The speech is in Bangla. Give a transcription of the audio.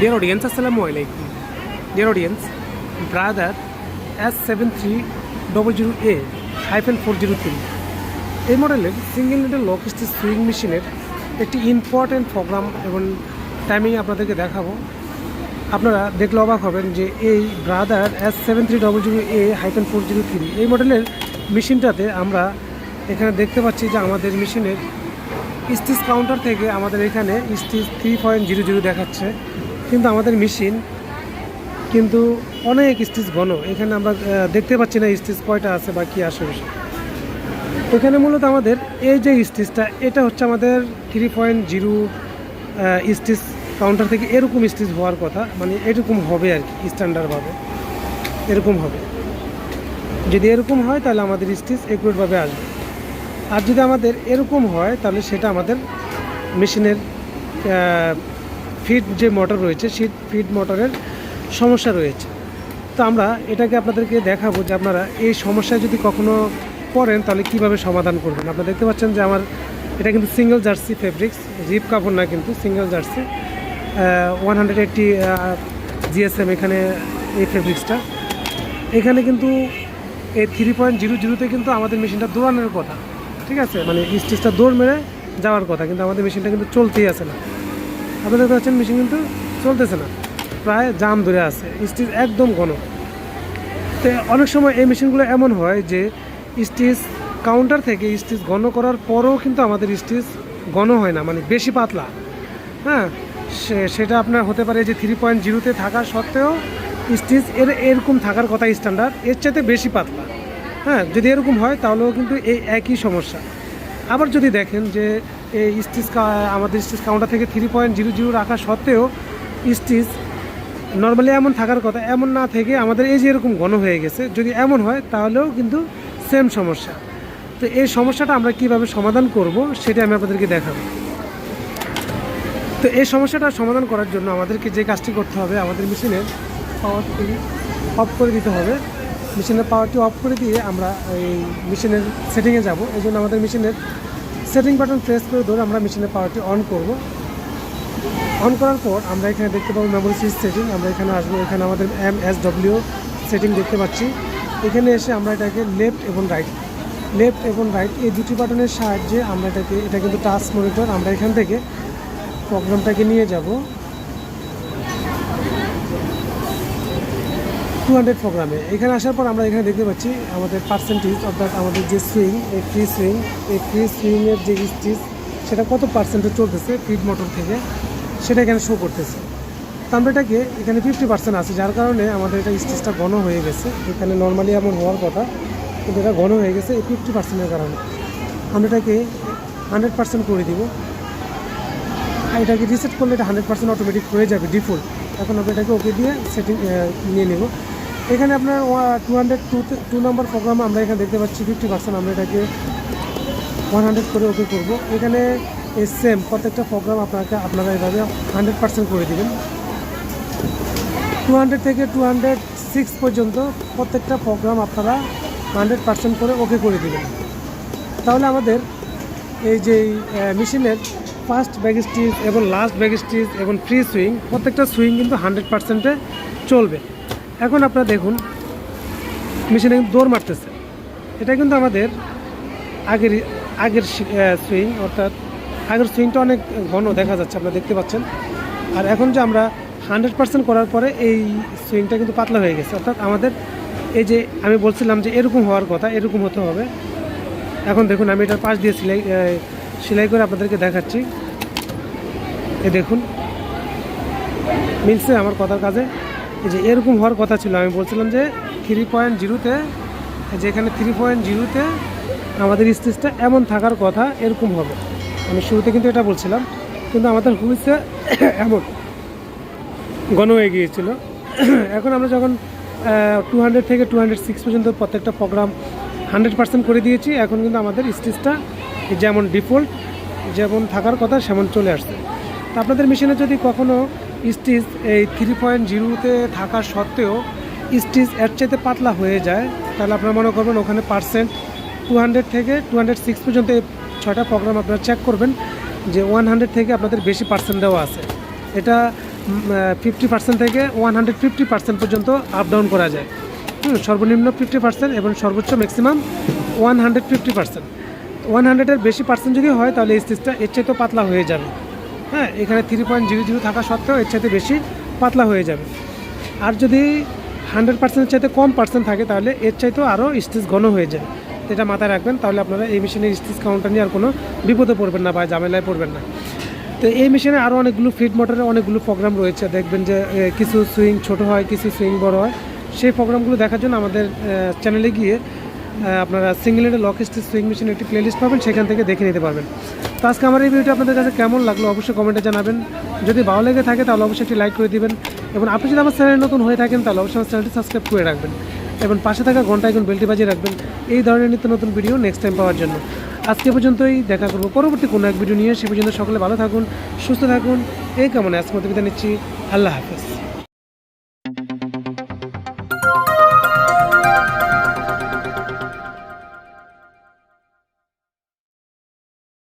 Dear audience, Assalamu alaikum. Dear audience, brother S7300A hyphen 403 এই মডেলের single needle lock stitch sewing মেশিনের একটি ইম্পর্ট্যান্ট প্রোগ্রাম এবং টাইমিং আপনাদেরকে দেখাবো। আপনারা দেখলে অবাক হবেন যে এই brother S seven three double zero A hyphen four zero three এই মডেলের মেশিনটাতে আমরা এখানে দেখতে পাচ্ছি যে আমাদের মেশিনের স্টিচ কাউন্টার থেকে আমাদের এখানে stitch three point zero zero দেখাচ্ছে। কিন্তু আমাদের মেশিন, কিন্তু অনেক স্টিচ ঘন। এখানে আমরা দেখতে পাচ্ছি না স্টিচ কয়টা আছে বা কী আসে এখানে মূলত আমাদের এই যে স্টিচটা, এটা হচ্ছে আমাদের three point zero stitch counter থেকে এরকম স্টিচ হওয়ার কথা। মানে এরকম হবে আর কি স্ট্যান্ডার্ডভাবে এরকম হবে। যদি এরকম হয় তাহলে আমাদের স্টিচ একুরেটভাবে আসবে। আর যদি আমাদের এরকম হয় তাহলে সেটা আমাদের মেশিনের ফিড যে মোটর রয়েছে, সেই ফিড মোটরের সমস্যা রয়েছে। তো আমরা এটাকে আপনাদেরকে দেখাবো যে আপনারা এই সমস্যায় যদি কখনো পড়েন, তাহলে কীভাবে সমাধান করবেন? আপনারা দেখতে পাচ্ছেন যে আমার, এটা কিন্তু সিঙ্গেল জার্সি ফেব্রিক্স জিপ কাপড় না কিন্তু single jersey one hundred eighty GSM এখানে এই ফেব্রিক্সটা এখানে কিন্তু এই থ্রি পয়েন্ট জিরো জিরোতে কিন্তু আমাদের মেশিনটা দৌড়ানোর কথা, ঠিক আছে? মানে স্টিচটা দৌড় মেরে যাওয়ার কথা, কিন্তু আমাদের মেশিনটা কিন্তু চলতেই আছে না। আপনারা দেখতে পাচ্ছেন মেশিন কিন্তু চলতেছে না। প্রায় জাম ধরে আছে, স্টিচ একদম ঘন। তো অনেক সময় এই মেশিনগুলো এমন হয় যে স্টিচ কাউন্টার থেকে স্টিচ ঘন করার পরেও কিন্তু আমাদের স্টিচ ঘন হয় না মানে বেশি পাতলা। হ্যাঁ সেটা আপনার হতে পারে যে থ্রি পয়েন্ট জিরোতে থাকা সত্ত্বেও স্টিচ এর, এরকম থাকার কথা স্ট্যান্ডার্ড এর চাইতে বেশি পাতলা। হ্যাঁ যদি এরকম হয় তাহলেও কিন্তু এই একই সমস্যা। আবার যদি দেখেন যে এই স্টিচ আমাদের স্টিচ কাউন্টার থেকে থ্রি পয়েন্ট জিরো জিরো রাখা সত্ত্বেও স্টিচ নর্মালি এমন থাকার কথা, এমন না থেকে আমাদের এই যে এরকম ঘন হয়ে গেছে, যদি এমন হয় তাহলেও কিন্তু সেম সমস্যা। তো এই সমস্যাটা আমরা কীভাবে সমাধান করব সেটা আমি আপনাদেরকে দেখাবো। তো এই সমস্যাটা সমাধান করার জন্য আমাদেরকে যে কাজটি করতে হবে, আমাদের মেশিনের অফ করে দিতে হবে। মেশিনের পাওয়ারটি অফ করে দিয়ে আমরা এই মেশিনের সেটিংয়ে যাব। এই জন্য আমাদের মেশিনের সেটিং বাটন প্রেস করে ধরে আমরা মেশিনের পাওয়ারটি অন করব। অন করার পর আমরা এখানে দেখতে পাবো মেমোরি সুইচ সেটিং আমরা এখানে আসব, এখানে আমাদের এম এস ডব্লিউ সেটিং দেখতে পাচ্ছি। এখানে এসে আমরা এটাকে লেফট এবং রাইট লেফট এবং রাইট এই দুটি বাটনের সাহায্যে আমরা এটাকে, এটা কিন্তু টাচ মনিটর আমরা এখান থেকে প্রোগ্রামটাকে নিয়ে যাব। টু হান্ড্রেড প্রোগ্রামে এখানে আসার পর আমরা এখানে দেখতে পাচ্ছি আমাদের পার্সেন্টেজ অর্থাৎ আমাদের যে সুইং এই ফ্রি সুইং এই ফ্রি সুইংয়ের যে স্টিচ সেটা কত পার্সেন্টে চলতেছে ফিড মোটর থেকে, সেটা এখানে শো করতেছে। আমরা এটাকে এখানে ফিফটি পার্সেন্ট আছে, যার কারণে আমাদের এটা স্টিচটা ঘন হয়ে গেছে। এখানে নর্মালি এমন হওয়ার কথা, কিন্তু এটা ঘন হয়ে গেছে এই ফিফটি পার্সেন্টের কারণে। আমরা এটাকে হান্ড্রেড পার্সেন্ট করে দিব। এটাকে রিসেট করলে এটা হান্ড্রেড পার্সেন্ট অটোমেটিক হয়ে যাবে ডিফল্ট এখন আমরা এটাকে ওকে দিয়ে সেটিং নিয়ে নেব। এখানে আপনার টু হান্ড্রেড টু টু নম্বর প্রোগ্রাম আমরা এখানে দেখতে পাচ্ছি ফিফটি পার্সেন্ট আমরা এটাকে ওয়ান হান্ড্রেড করে ওকে করব। এখানে এই সেম প্রত্যেকটা প্রোগ্রাম আপনাকে, আপনারা এভাবে হান্ড্রেড পার্সেন্ট করে দেবেন। টু হান্ড্রেড থেকে টু হান্ড্রেড সিক্স পর্যন্ত প্রত্যেকটা প্রোগ্রাম আপনারা হান্ড্রেড পার্সেন্ট করে ওকে করে দেবেন। তাহলে আমাদের এই যে মেশিনের ফার্স্ট ব্যাগ স্টিচ এবং লাস্ট ব্যাগ স্টিচ এবং ফ্রি সুইং প্রত্যেকটা সুইং কিন্তু হান্ড্রেড পার্সেন্টে চলবে। এখন আপনারা দেখুন মেশিনে কিন্তু দৌড় মারতেছে। এটা কিন্তু আমাদের আগের আগের সুইং অর্থাৎ আগের সুইংটা অনেক ঘন দেখা যাচ্ছে, আপনারা দেখতে পাচ্ছেন। আর এখন যে আমরা হান্ড্রেড পার্সেন্ট করার পরে এই সুইংটা কিন্তু পাতলা হয়ে গেছে। অর্থাৎ আমাদের এই যে আমি বলছিলাম যে এরকম হওয়ার কথা, এরকম হতে হবে। এখন দেখুন, আমি এটার পাশ দিয়ে সেলাই সেলাই করে আপনাদেরকে দেখাচ্ছি। এ, দেখুন। মিলছে আমার কথার কাজে। যে এরকম হওয়ার কথা ছিল। আমি বলছিলাম যে থ্রি পয়েন্ট জিরোতে যেখানে থ্রি পয়েন্ট জিরোতে আমাদের স্টেজটা এমন থাকার কথা, এরকম হবে। আমি শুরুতে কিন্তু এটা বলছিলাম, কিন্তু আমাদের হয়েছে এমন। গণ হয়ে গিয়েছিল। এখন আমরা যখন টু হান্ড্রেড থেকে টু হান্ড্রেড সিক্স পর্যন্ত প্রত্যেকটা প্রোগ্রাম হান্ড্রেড পার্সেন্ট করে দিয়েছি, এখন কিন্তু আমাদের স্টেজটা যেমন ডিফল্ট যেমন থাকার কথা, সেমন চলে আসছে। তা আপনাদের মেশিনে যদি কখনও স্টিচ এই থ্রি পয়েন্ট জিরোতে থাকা সত্ত্বেও স্টিচ এর চাইতে পাতলা হয়ে যায়। তাহলে আপনারা মনে করবেন ওখানে পার্সেন্ট টু হান্ড্রেড থেকে টু হান্ড্রেড সিক্স পর্যন্ত এই ছয়টা প্রোগ্রাম আপনারা চেক করবেন যে ওয়ান হান্ড্রেড থেকে আপনাদের বেশি পার্সেন্ট দেওয়া আছে। এটা ফিফটি পার্সেন্ট থেকে ওয়ান হান্ড্রেড ফিফটি পার্সেন্ট পর্যন্ত আপ ডাউন করা যায়। সর্বনিম্ন ফিফটি পার্সেন্ট এবং সর্বোচ্চ maximum one hundred fifty percent one হান্ড্রেডের বেশি পার্সেন্ট যদি হয়, তাহলে এই স্টিচটা এর চাইতেও পাতলা হয়ে যাবে। হ্যাঁ এখানে থ্রি পয়েন্ট জিরো জিরো থাকা সত্ত্বেও এর চাইতে বেশি পাতলা হয়ে যাবে। আর যদি হান্ড্রেড পার্সেন্টের চাইতে কম পার্সেন্ট থাকে, তাহলে এর চাইতেও আরও স্টিচ ঘন হয়ে যায় এটা মাথায় রাখবেন, তাহলে আপনারা এই মেশিনের স্টিচ কাউন্টার নিয়ে আর কোনো বিপদে পড়বেন না বা ঝামেলায় পড়বেন না। তো এই মেশিনে আরও অনেকগুলো ফিট মোটরের অনেকগুলো প্রোগ্রাম রয়েছে। দেখবেন যে কিছু সুইং ছোট হয়, কিছু সুইং বড় হয়। সেই প্রোগ্রামগুলো দেখার জন্য আমাদের চ্যানেলে গিয়ে আপনারা সিঙ্গেল লক স্টিচ সুইং মেশিনের একটি প্লেলিস্ট পাবেন, সেখান থেকে দেখে নিতে পারবেন। তো আজকে আমার এই ভিডিওটি আপনাদের কাছে কেমন লাগল অবশ্যই কমেন্টে জানাবেন। যদি ভালো লেগে থাকে তাহলে অবশ্যই একটি লাইক করে দিবেন এবং আপনি যদি আমার চ্যানেল নতুন হয়ে থাকেন তাহলে অবশ্যই আমার চ্যানেলটি সাবস্ক্রাইব করে রাখবেন এবং পাশে থাকা ঘণ্টা এখন বেলটি বাজিয়ে রাখবেন। এই ধরনের নিত্য নতুন ভিডিও নেক্সট টাইম পাওয়ার জন্য। আজকে পর্যন্তই, দেখা করব পরবর্তী কোনো এক ভিডিও নিয়ে। সে পর্যন্ত সকলে ভালো থাকুন, সুস্থ থাকুন। এই কামনে আজকে মতো বিদায় নিচ্ছি। আল্লাহ হাফেজ।